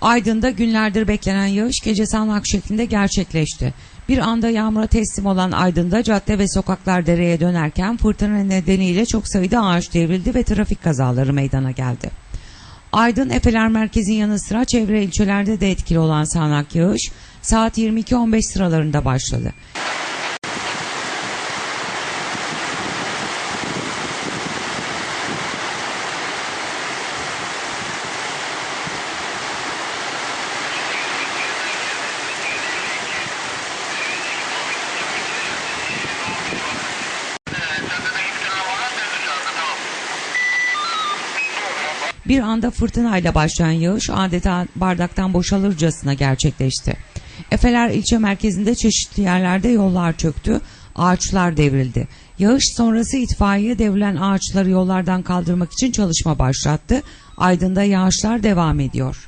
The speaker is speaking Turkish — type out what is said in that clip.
Aydın'da günlerdir beklenen yağış gece sağanak şeklinde gerçekleşti. Bir anda yağmura teslim olan Aydın'da cadde ve sokaklar dereye dönerken fırtına nedeniyle çok sayıda ağaç devrildi ve trafik kazaları meydana geldi. Aydın Efeler Merkez'in yanı sıra çevre ilçelerde de etkili olan sağanak yağış saat 22.15 sıralarında başladı. Bir anda fırtınayla başlayan yağış adeta bardaktan boşalırcasına gerçekleşti. Efeler ilçe merkezinde çeşitli yerlerde yollar çöktü, ağaçlar devrildi. Yağış sonrası itfaiye devrilen ağaçları yollardan kaldırmak için çalışma başlattı. Aydın'da yağışlar devam ediyor.